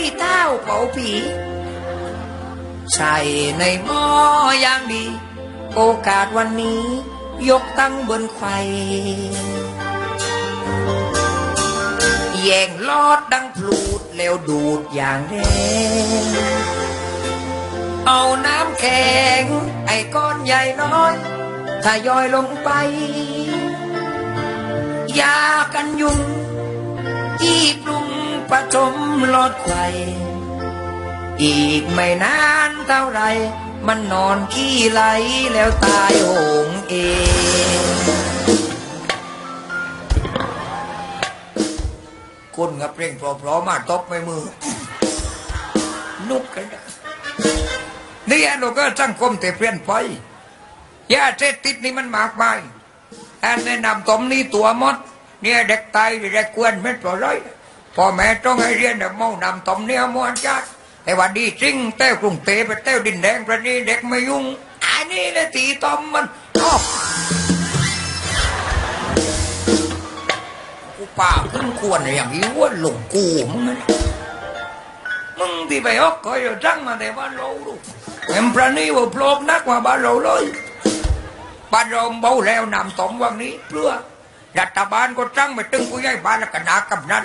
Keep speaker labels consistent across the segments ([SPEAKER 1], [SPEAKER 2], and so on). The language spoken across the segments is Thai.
[SPEAKER 1] ขี้เต้าเผาผีใส่ในหม้ออย่างดี โอกาสวันนี้ ยกตั้งบนไข่แย่งลอดดังพลูดแล้วดูดอย่างแรงเอาน้ำแข็ง ไอ้ก้อนใหญ่น้อยทยอยลงไป ยากันยุงที่ปรุง ผสมลอดไข่อีกไม่นานเท่าไร มันนอนขี้ไหลแล้วตายโหงเองคนกับเพลงพราะๆมาตบไม่มือ นุกกันนะนี่อันเราก็สังคมแต่เปลี่ยนไปยาเสพติดนี่มันมากมายอันแนะนำตมนี่ตัวมด เนี่ยเด็กตายเด็กกวนไม่ปล่อย พ่อแม่ต้องให้เรียนแบบเมานำตมเนี่ยมวนจัดแต่ว่าดีจริงเต้วกรุงเทพไปเต้วดินแดงประนี้เด็กไม่ยุ่งอันนี้นะตีตอมมันอ้อกูป่าขึ้นควรอย่างนี้ว่าหลงกูมึงนะมึงที่ไปฮอกก็อย่าจังมาแต่บ้านเราลูกเอ็มประนี้ว่าโปลกนักกว่าบ้านเราเลยบ้านเราเบาแล้วนำตมวันนี้เพื่อรัฐบาลก็จ้งไปตึงผู้ใหญ่บ้านแล้วก็นากำนัน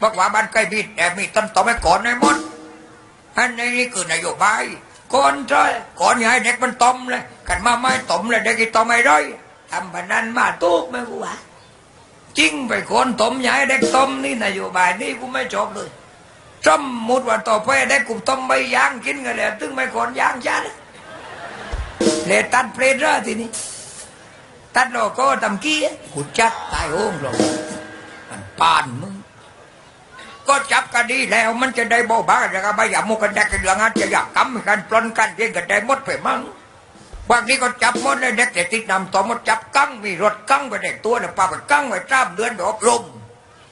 [SPEAKER 1] บอกว่าบ้านใกล้มีแต่มีต้นต่อไปก่อนในมดอันนี้คือนโยบายก่อนใช่ก่อนอย่าให้เด็กมันต้มเลยกันมาไม่ต้มเลยเด็กกินต้มไม่ได้ทำพนันมาตุกไม่กูว่าจริงไปคนต้มอย่าให้เด็กต้มนี่นโยบายนี่กูไม่ชอบเลยสมมุติว่าต่อไปเด็กกูต้มใบย่างกินกันเลยตึงไม่คนย่างชาเลยเลยตัดเพลท ra ทีนี้ตัดโลโก้ตำกี้กูจับตายโอ้งลงมันปานมึง จับกันดีแล้วมันจะได้เบาบางจะก็ไม่อยากมุกันแดกกันเรื่องนั้นจะอยากกำกันปล้นกันเพียงกันได้หมดไปมั้งบางทีก็จับหมดเลยเด็กแต่ติดนำต่อมดจับกั้งมีรถกั้งไปเด็กตัวเนี่ยปาไปกั้งไปจ้ามเดือนดอกลม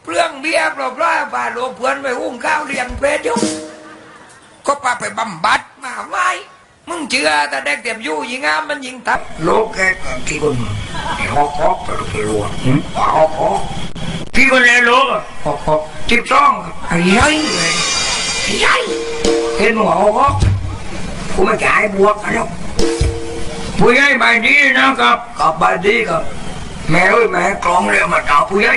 [SPEAKER 1] เปลืองเบี้ยปลอบร้อยบาหลวงเพื่อนไปอุ้มข้าวเลี้ยงเพชรยู่ก็ปาไปบำบัดมาไว้มึงเชื่อแต่เด็กเต็มยู่ยิงงามมันยิงทับ
[SPEAKER 2] โลกแกที่คนหอกหอกไปดูไปรัวหอกหอก ที่คนเลยโลกหอกหอกจิบซ่องไอ้ยัยไอ้ยัยเห็นหัวหอกหอกกูไม่จ่ายบวกนะแล้วผู้ใหญ่ใบดีนะครับกับใบดีกับแม่เอ้ยแม่กลองเลยมาด่าผู้ใหญ่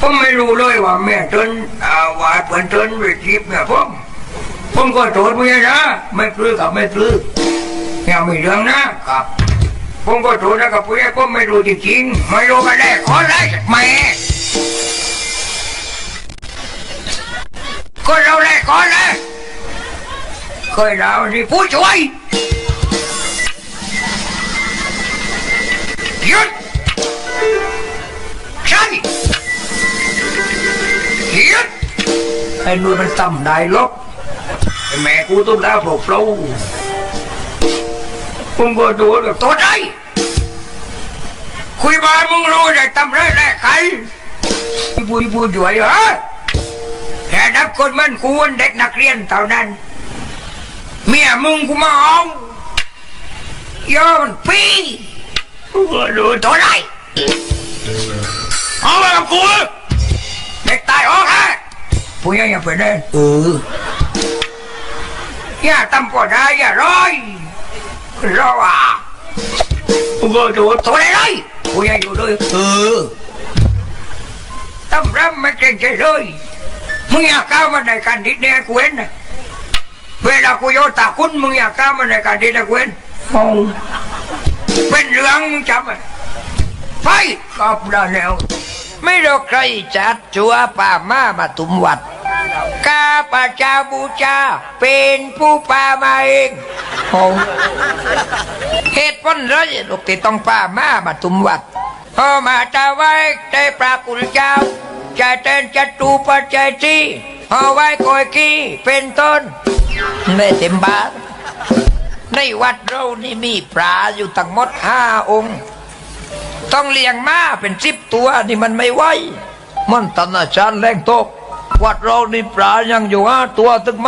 [SPEAKER 2] ผมไม่รู้เลยว่าแม่เดินอ่าว่าเพื่อนเดินไปจีบแม่ผมผมก็โทษผู้ใหญ่นะไม่ปลื้มกับไม่ปลื้มอย่ามีเรื่องนะครับผมก็ถูกนะครับผู้ใหญ่ผมไม่รู้จริงๆไม่รู้กันแน่ขอได้แม่ ก็เราแรกก่อนเลยเคยเรานี่ผู้ช่วยหยุดใช่หยุดไอ้นู่นมันต่ำ ได้ลบไอ้แม่กูต้องแล้วโผล่โผล่ผมก็ดูแบบตัวใจคุยมามึงรู้ได้ทำไรได้ใครพูดพูดด้วยเหรอแค่นับคนมันควรเด็กนักเรียนเท่านั้น เมียมึงกูมาเอายอมปีกูก็ดูตัวไรเอาไปกับกูเด็กตายออกฮะผู้ใหญ่ยังเป็นได้เอออย่าทำก็ได้อย่าร้อยรอว่ากูก็ดูตัวไหนเลยกูยังอยู่เลยเออ ตั้มรำไม่เก่งใจเลยมึงอยากก้าวมาในการดิดเนี่ยกูเห็นนะเวลากูโยนตาคุณมึงอยากก้าวมาในการดิดเนี่ยกูเห็นมองเป็นเรื่องมึงจำไหมไปกลับได้แล้ว
[SPEAKER 1] ไม่รู้ใครจัดจัวป่ามามาตุมวัดกาปะจาบูชาเป็นผู้ป่ามาเองโอ้เหตุผลเลยลูกที่ต้องป่ามามาตุมวัด พอมาจะไว้ใจปรากุลเจ้าใจเต้นจัตูปัจจัยที่เอไว้คอยกี้เป็นต้นไม่เต็มบาทในวัดเรานี่มีปลาอยู่ทั้งหมดห้าองค์ ต้องเลี้ยงมาเป็นสิบตัวนี่มันไม่ไหวมันตนาจารย์แรงตกวัดเรานี่ปลายังอยู่ห้าตัวถึง